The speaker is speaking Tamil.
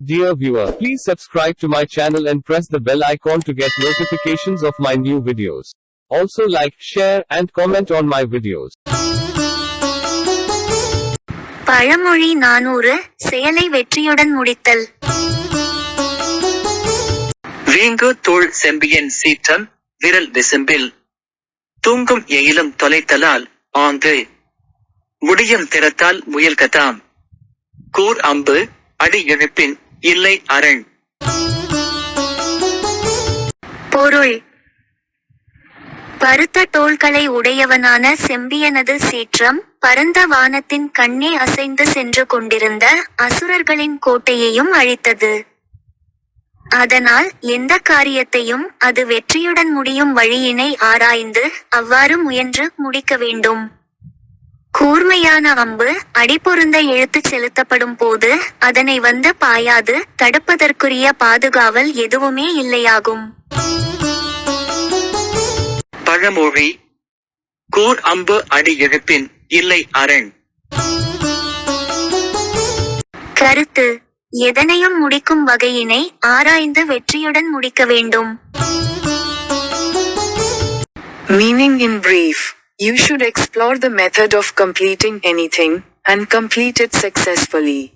Dear viewer, please subscribe to my channel and press the bell icon to get notifications of my new videos. Also like, share, and comment on my videos. பழமொழி நானூறு செயலை வெற்றியுடன் முடித்தல் வீங்கு தோள் செம்பியன் சீற்றம் விரல் விசும்பில் தூங்கும் எயிலும் தொலைத்தலால் ஆங்கு முடியும் திறத்தால் முயல்கதாம் கூர் அம்பு அடி இழுப்பின் இல்லை அரண். பொருள். பருத்த தோள்களை உடையவனான செம்பியனது சீற்றம் பரந்த வானத்தின் கண்ணே அசைந்து சென்று கொண்டிருந்த அசுரர்களின் கோட்டையையும் அழித்தது. அதனால் எந்த காரியத்தையும் அது வெற்றியுடன் முடியும் வழியினை ஆராய்ந்து அவ்வாறு முயன்று முடிக்க வேண்டும். கூர்மையான அம்பு அடிபொருந்த இழுத்துச் செலுத்தப்படும் போது அதனை வந்து பாயாது தடுப்பதற்குரிய பாதுகாவல் எதுவுமே இல்லையாகும். பழமொழி கூர் அம்பு அடி இழுப்பின் இல்லை அரண். கருத்து எதனையும் முடிக்கும் வகையினை ஆராய்ந்து வெற்றியுடன் முடிக்க வேண்டும். Meaning in brief, you should explore the method of completing anything, and complete it successfully.